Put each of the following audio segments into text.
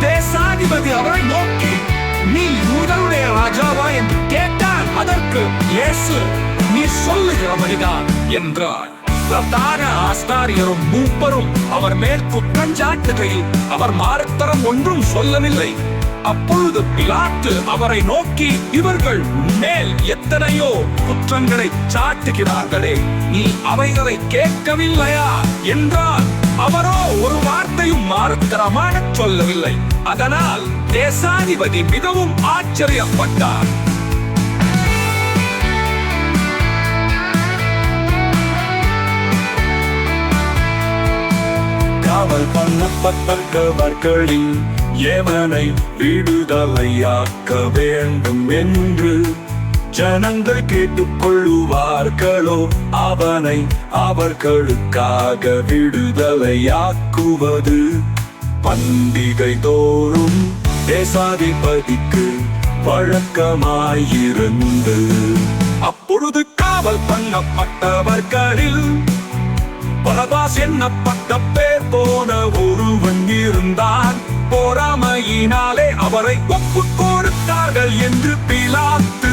தேசாதிபதி அவரை நீ யூதனுடைய ராஜாவா அதற்கு இயேசு நீ சொல்லுகிறவரிதான் என்றார் ஆஸ்தாரியரும் மூப்பரும் அவர் மேல் குற்றஞ்சாட்டுகையில் அவர் மாறுத்தரம் ஒன்றும் சொல்லவில்லை. அப்பொழுது பிலாத்து அவரை நோக்கி இவர்கள் மேல் எத்தனையோ குற்றங்களை சாட்டுகிறார்களே நீ அவைகளை கேட்கவில்லையா? என்றார் அவரோ ஒரு வார்த்தையும் மாறுத்தரமாக சொல்லவில்லை. அதனால் தேசாதிபதி மிகவும் ஆச்சரியப்பட்டார். காவல் பண்ணப்பட்டவர்களில் எவனை விடுதலையாக்க வேண்டும் என்று ஜனங்கள் கேட்டுக்கொள்ளுவார்களோ அவனை அவர்களுக்காக விடுதலையாக்குவது. பண்டிகை தோறும் தேசாதிபதிக்கு வழக்கமாயிருந்து. அப்பொழுது காவல் பண்ணப்பட்டவர்களில் பரபாஸ் என்னப்பட்ட பேர் போன ஒருவன் இருந்தான். போராமையினாலே அவரை ஒப்பு கொடுத்தார்கள் என்று பிலாத்து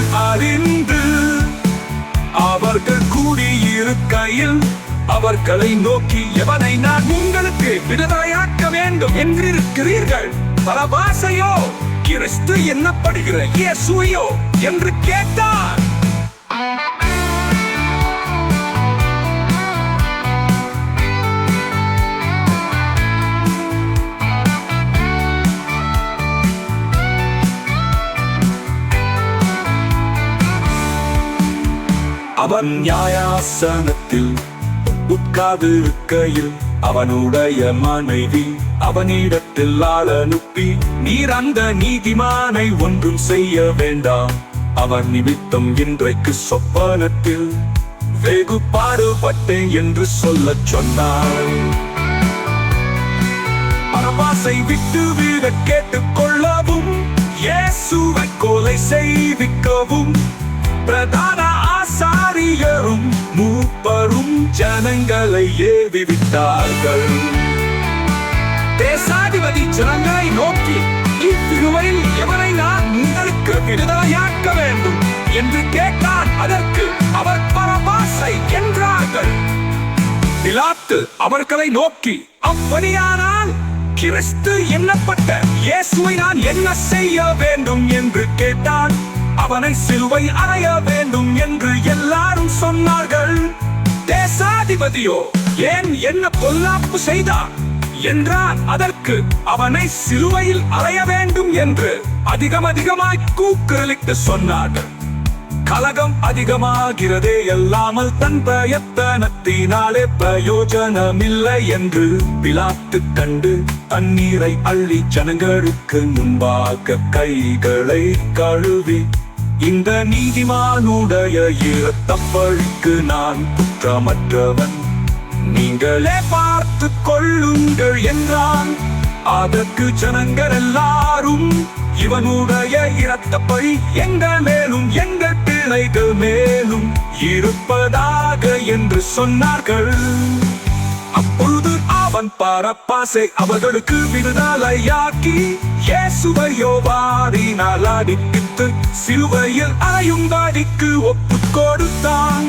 வழியில் அவர்களை நோக்கி எவனை நான் உங்களுக்கு விடுதலையாக்க வேண்டும் என்றிருக்கிறீர்கள்? பரபாசையோ கிறிஸ்து என்னப்படுகிற இயேசுயோ என்று கேட்டார். அவன் நியாயாசனத்தில் உட்கார்ந்திருக்கையில் அவனுடைய மனைவி அவனிடத்தில் ஆள் அனுப்பி நீர் அந்த நீதிமானை ஒன்றும் செய்ய வேண்டாம். அவன் நிமித்தம் இன்றைக்கு சொப்பனத்தில் வெகு பாடுபட்டேன் என்று சொல்லச் சொன்னார் பரவாசை விட்டு வீட கேட்டுக் கொள்ளவும் இயேசுவை கொலை செய்விக்கவும் பிரதான ஆசாரியரும் மூப்பரும் ஜனங்களை ஏவி விட்டார்கள். தேசாதிபதி ஜனங்களை நோக்கி இவ்விருவையில் எவரை நான் உங்களுக்கு விடுதலையாக்க வேண்டும்? என்று கேட்டான் அதற்கு அவர் பரபாசை என்றார்கள். பிலாத்து அவர்களை நோக்கி அப்படியானால் கிறிஸ்து எண்ணப்பட்ட இயேசுவை நான் என்ன செய்ய வேண்டும்? என்று கேட்டான். அவனை சிலுவை அறைய வேண்டும் என்று எல்லாரும் சொன்னார்கள். தேசாதிபதியோ ஏன் என்ன பொல்லாப்பு செய்தார்? என்றான் அதற்கு அவனை சிலுவையில் அறைய வேண்டும் என்று அதிகம் அதிகமாய் கூக்குரலிட்டு சொன்னார்கள். கலகம் அதிகமாகிறதே அல்லாமல் தன் பிரயத்தனத்தினாலே பிரயோஜனமில்லை என்று பிலாத்து கண்டு தண்ணீரை அள்ளி ஜனங்களுக்கு முன்பாக கைகளை கழுவி இந்த நீதிமானுடைய இரத்தப்பழிக்கு நான் குற்றமற்றவன். நீங்களே பார்த்து கொள்ளுங்கள் என்றான். அதற்கு ஜனங்கள் எல்லாரும் இவனுடைய இரத்தப்பை எங்கள் மேலும் எங்கள் பிள்ளைகள் மேலும் இருப்பதாக என்று சொன்னார்கள். அப்பொழுது அவன் பரப்பாசை அவர்களுக்கு விடுதலையாக்கி இயேசுவையோவாரினால் அடிப்பித்து சிலுவையில் அறையும்பாடிக்கு ஒப்பு கொடுத்தான்